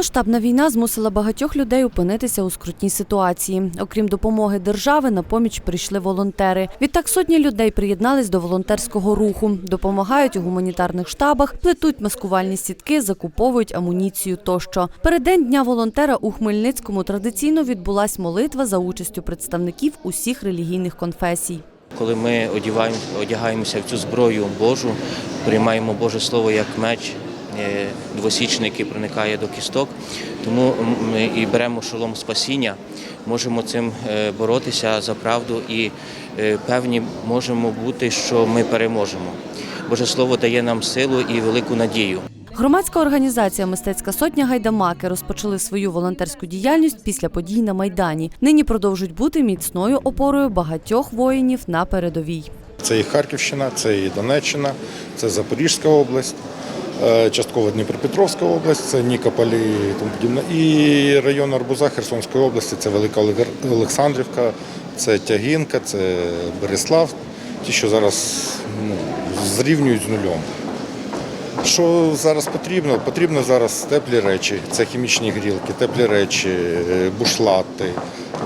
Повномасштабна війна змусила багатьох людей опинитися у скрутній ситуації. Окрім допомоги держави, на поміч прийшли волонтери. Відтак сотні людей приєднались до волонтерського руху, допомагають у гуманітарних штабах, плетуть маскувальні сітки, закуповують амуніцію тощо. Переддень дня волонтера у Хмельницькому традиційно відбулась молитва за участю представників усіх релігійних конфесій. Коли ми одягаємо, одягаємося в цю зброю Божу, приймаємо Боже Слово як меч е, двосічний, проникає до кісток, тому ми і беремо шолом спасіння, можемо цим е, боротися за правду і е, певні можемо бути, що ми переможемо. Боже Слово дає нам силу і велику надію. Громадська організація Мистецька сотня Гайдамаки розпочали свою волонтерську діяльність після подій на Майдані. Нині продовжують бути міцною опорою багатьох воїнів на передовій. Це і Харківщина, це і Донеччина, це Запорізька область, частково Дніпропетровська область, це Нікополі і тому подібне. І район Арбуза Херсонської області це Велика Олександрівка, це Тягінка, це Береслав, ті, що зараз ну, зрівнюють з нульом. Що зараз потрібно? Потрібно зараз теплі речі, це хімічні грілки, теплі речі, е, бушлати,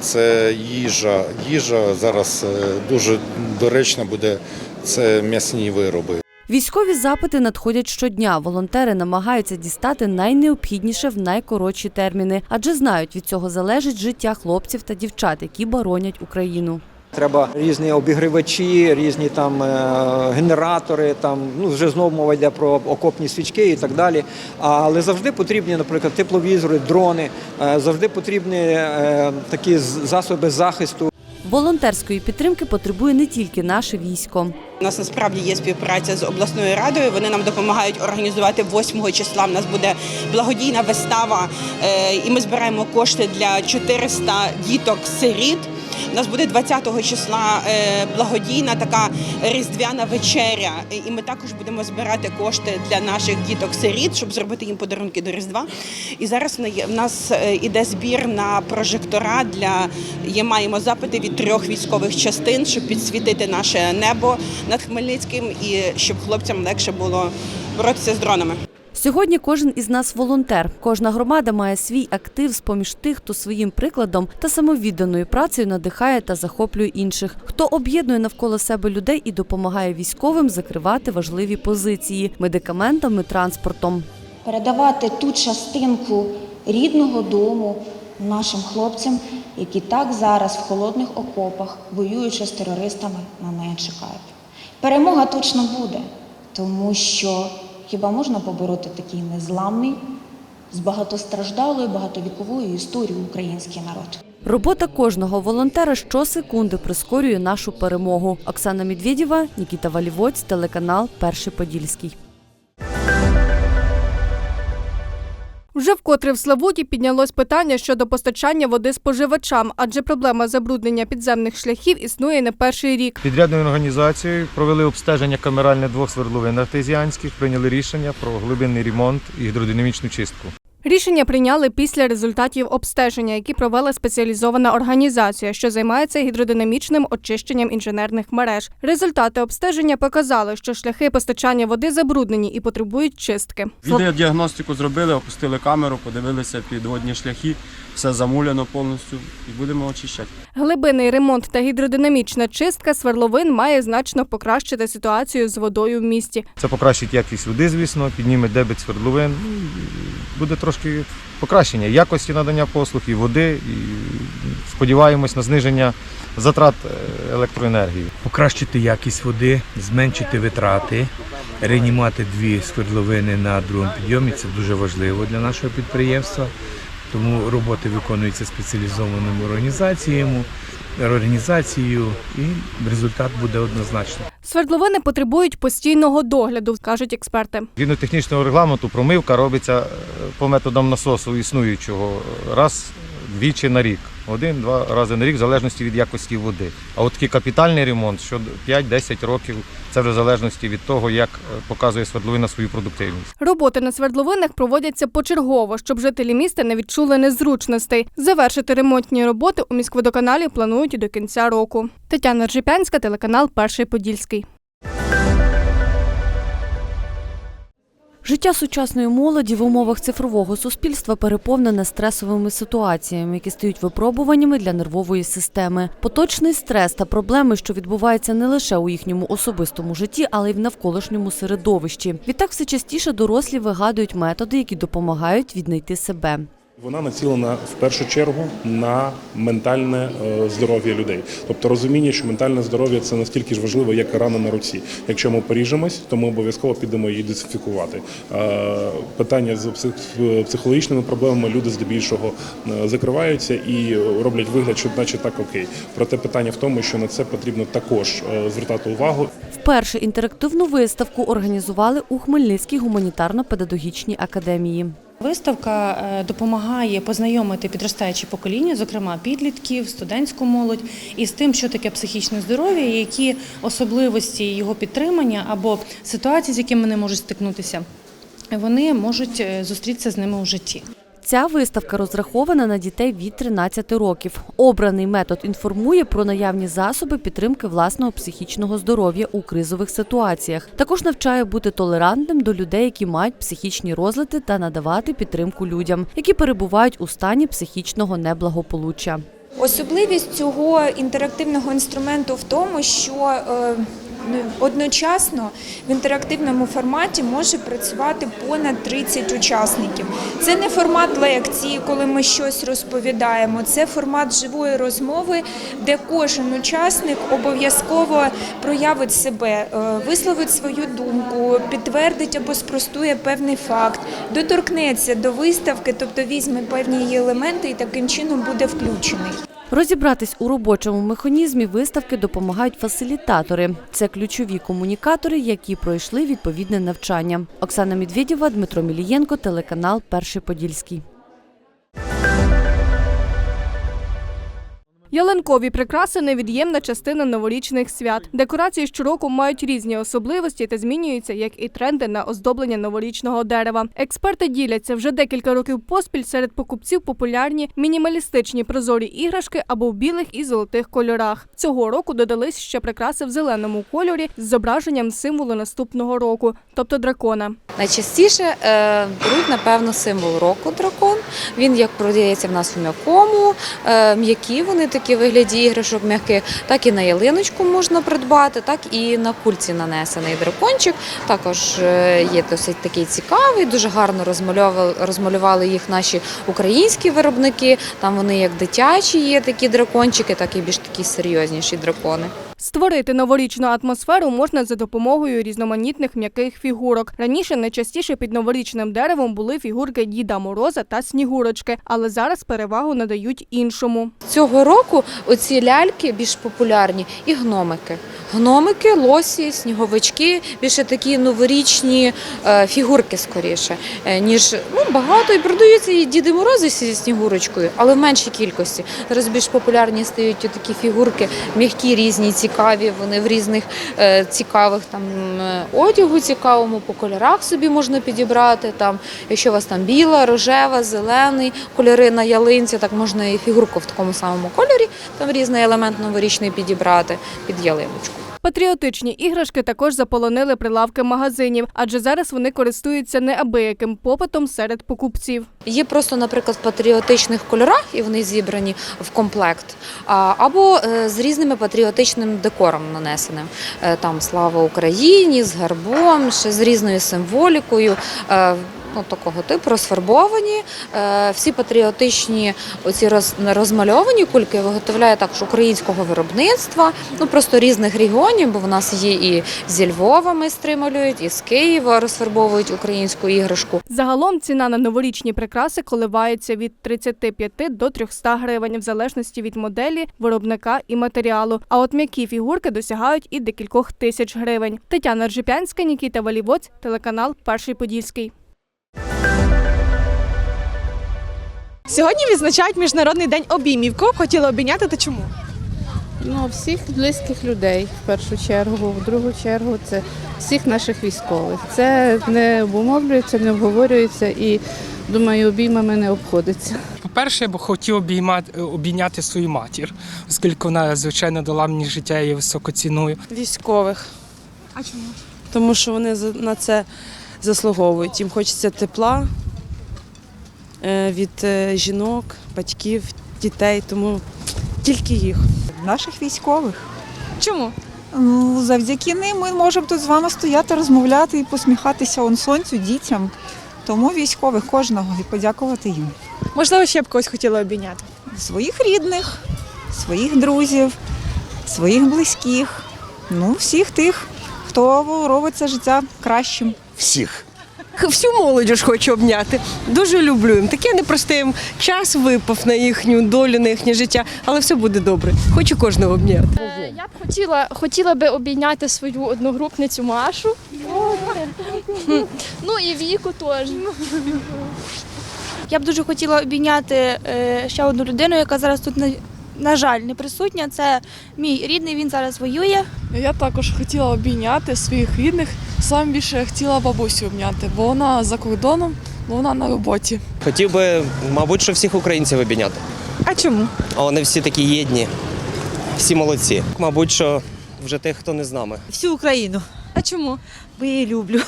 це їжа. Їжа зараз е, дуже доречна буде, це м'ясні вироби. Військові запити надходять щодня. Волонтери намагаються дістати найнеобхідніше в найкоротші терміни, адже знають, від цього залежить життя хлопців та дівчат, які боронять Україну. Треба різні обігрівачі, різні там е, генератори. Там ну вже знову мова йде про окопні свічки і так далі. Але завжди потрібні, наприклад, тепловізори, дрони, е, завжди потрібні е, такі засоби захисту. Волонтерської підтримки потребує не тільки наше військо. У нас насправді є співпраця з обласною радою. Вони нам допомагають організувати 8 числа. У нас буде благодійна вистава, е, і ми збираємо кошти для 400 діток сиріт. Нас буде 20-го числа е, благодійна така різдвяна вечеря. І ми також будемо збирати кошти для наших діток сиріт, щоб зробити їм подарунки до Різдва. І зараз в нас е, іде збір на прожектора для є маємо запити від трьох військових частин, щоб підсвітити наше небо над Хмельницьким і щоб хлопцям легше було боротися з дронами. Сьогодні кожен із нас волонтер. Кожна громада має свій актив з поміж тих, хто своїм прикладом та самовідданою працею надихає та захоплює інших, хто об'єднує навколо себе людей і допомагає військовим закривати важливі позиції медикаментами, транспортом. передавати ту частинку рідного дому нашим хлопцям, які так зараз в холодних окопах, воюючи з терористами, на неї чекають. Перемога точно буде, тому що хіба можна побороти такий незламний, з багатостраждалою, багатовіковою історією український народ? Робота кожного волонтера щосекунди прискорює нашу перемогу. Оксана Медведєва, Нікіта Валівоць, телеканал Перший Подільський. Вже вкотре в Славуті піднялось питання щодо постачання води споживачам, адже проблема забруднення підземних шляхів існує не перший рік. Підрядною організацією провели обстеження камеральне двох свердловин артезіанських, прийняли рішення про глибинний ремонт і гідродинамічну чистку. Рішення прийняли після результатів обстеження, які провела спеціалізована організація, що займається гідродинамічним очищенням інженерних мереж. Результати обстеження показали, що шляхи постачання води забруднені і потребують чистки. Відеодіагностику зробили, опустили камеру, подивилися підводні шляхи, все замуляно повністю і будемо очищати. Глибинний ремонт та гідродинамічна чистка сверловин має значно покращити ситуацію з водою в місті. Це покращить якість води, звісно, підніме дебет свердловин. ну, Буде трошки покращення якості надання послуг і води. І сподіваємось на зниження затрат е, електроенергії. покращити якість води, зменшити витрати, реанімувати дві свердловини на другому підйомі. Це дуже важливо для нашого підприємства. Тому роботи виконуються спеціалізованими організаціями, організацією, і результат буде однозначно. Свердловини потребують постійного догляду, кажуть експерти. Згідно технічного регламенту, промивка робиться е, по методам насосу існуючого раз двічі на рік. Один-два рази на рік, в залежності від якості води. А от такий капітальний ремонт, що 5-10 років, це вже в залежності від того, як е, показує свердловина свою продуктивність. Роботи на свердловинах проводяться почергово, щоб жителі міста не відчули незручностей. Завершити ремонтні роботи у міськводоканалі планують до кінця року. Тетяна Ржипянська, телеканал Перший Подільський. Життя сучасної молоді в умовах цифрового суспільства переповнене стресовими ситуаціями, які стають випробуваннями для нервової системи. Поточний стрес та проблеми, що відбуваються не лише у їхньому особистому житті, але й в навколишньому середовищі. Відтак все частіше дорослі вигадують методи, які допомагають віднайти себе. Вона націлена в першу чергу на ментальне е, здоров'я людей, тобто розуміння, що ментальне здоров'я це настільки ж важливо, як і рана на руці. Якщо ми поріжемось, то ми обов'язково підемо її дезінфікувати. Е, Питання з психологічними проблемами люди здебільшого е, закриваються і роблять вигляд, що наче так окей. Проте питання в тому, що на це потрібно також звертати увагу Вперше інтерактивну виставку організували у Хмельницькій гуманітарно-педагогічній академії. Виставка е, допомагає познайомити підростаючі покоління, зокрема підлітків, студентську молодь, із тим, що таке психічне здоров'я, які особливості його підтримання або ситуації, з якими вони можуть стикнутися, вони можуть е, зустрітися з ними у житті. Ця виставка розрахована на дітей від 13 років. Обраний метод інформує про наявні засоби підтримки власного психічного здоров'я у кризових ситуаціях. Також навчає бути толерантним до людей, які мають психічні розлади, та надавати підтримку людям, які перебувають у стані психічного неблагополуччя. Особливість цього інтерактивного інструменту в тому, що е, одночасно в інтерактивному форматі може працювати понад 30 учасників. Це не формат лекції, коли ми щось розповідаємо. Це формат живої розмови, де кожен учасник обов'язково проявить себе, е, висловить свою думку, підтвердить або спростує певний факт, доторкнеться до виставки, тобто візьме певні її елементи і таким чином буде включений. Розібратись у робочому механізмі виставки допомагають фасилітатори. Це ключові комунікатори, які пройшли відповідне навчання. Оксана Медведєва, Дмитро Мілієнко, телеканал Перший Подільський. Ялинкові прикраси невід'ємна частина новорічних свят. Декорації щороку мають різні особливості та змінюються, як і тренди на оздоблення новорічного дерева. Експерти діляться вже декілька років поспіль серед покупців популярні мінімалістичні прозорі іграшки або в білих і золотих кольорах. Цього року додались ще прикраси в зеленому кольорі з зображенням символу наступного року, тобто дракона. Найчастіше е, беруть, напевно, символ року дракон. Він як продається в нас в м'якому, е, м'які вони такі в вигляді іграшок м'яких, так і на ялиночку можна придбати, так і на кульці нанесений дракончик. Також е, є досить такий цікавий, дуже гарно розмалювали їх наші українські виробники. Там вони як дитячі є такі дракончики, так і більш такі серйозніші дракони. Створити новорічну атмосферу можна за допомогою різноманітних м'яких фігурок. Раніше найчастіше під новорічним деревом були фігурки Діда Мороза та Снігурочки, але зараз перевагу надають іншому. Цього року оці ляльки більш популярні і гномики. Гномики, лосі, сніговички, більше такі новорічні е, фігурки скоріше, е, ніж ну, багато і продаються і Діди Морози зі снігурочкою, але в меншій кількості. Зараз більш популярні стають такі фігурки, м'які, різні, цікаві. Вони в різних е, цікавих там одягу, цікавому по кольорах собі можна підібрати. Там, якщо у вас там біла, рожева, зелений, кольори на ялинці, так можна і фігурку в такому самому кольорі, там різний елемент новорічний підібрати під ялиночку. Патріотичні іграшки також заполонили прилавки магазинів, адже зараз вони користуються неабияким попитом серед покупців. Є просто, наприклад, в патріотичних кольорах, і вони зібрані в комплект, або е, з різними патріотичним декором нанесеним. Е, Там слава Україні, з гербом, ще з різною символікою. Ну, такого типу розфарбовані. Е, Всі патріотичні оці роз, розмальовані кульки виготовляє також українського виробництва, ну просто різних регіонів, бо в нас є і зі Львова майстри малюють, і з Києва розфарбовують українську іграшку. Загалом ціна на новорічні прикраси коливається від 35 до 300 гривень в залежності від моделі, виробника і матеріалу. А от м'які фігурки досягають і декількох тисяч гривень. Тетяна Ржипянська, Нікіта Валівоць, телеканал Перший Подільський. Сьогодні відзначають Міжнародний день обіймів. Кого хотіли обійняти та чому? Ну, всіх близьких людей в першу чергу, в другу чергу це всіх наших військових. Це не обумовлюється, не обговорюється і думаю, обіймами не обходиться. По-перше, я б хотів обіймати, обійняти свою матір, оскільки вона, звичайно, дала мені життя, я її високо ціную. Військових. А чому? Тому що вони на це заслуговують. Їм хочеться тепла від е, жінок, батьків, дітей, тому тільки їх. Наших військових. Чому? Ну, завдяки ним ми можемо тут з вами стояти, розмовляти і посміхатися он сонцю, дітям. Тому військових кожного і подякувати їм. Можливо, ще б когось хотіли обійняти. Своїх рідних, своїх друзів, своїх близьких, ну, всіх тих, хто робить це життя кращим. всіх. Всю молодь ж хочу обняти. Дуже люблю їм. Таке непросте їм час випав на їхню долю, на їхнє життя, але все буде добре. Хочу кожного обняти. Я б хотіла, хотіла би обійняти свою одногрупницю Машу. Ну і Віку теж. Я б дуже хотіла обійняти е, ще одну людину, яка зараз тут на, на жаль не присутня. Це мій рідний. Він зараз воює. Я також хотіла обійняти своїх рідних. Саме більше хотіла бабусю обняти, бо вона за кордоном, бо вона на роботі. Хотів би, мабуть, що всіх українців обійняти. А чому? А вони всі такі єдні, всі молодці. Мабуть, що вже тих, хто не з нами. Всю Україну. А чому? Бо я її люблю.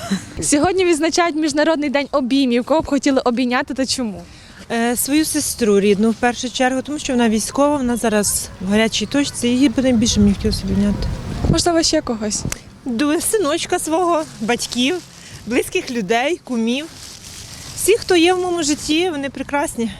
Сьогодні відзначають Міжнародний день обіймів. Кого б хотіли обійняти та чому? Е, Свою сестру рідну в першу чергу, тому що вона військова, вона зараз в гарячій точці, її буде більше мені хотілося обійняти. Можливо, ще когось. До синочка свого, батьків, близьких людей, кумів. Всі, хто є в моєму житті, вони прекрасні.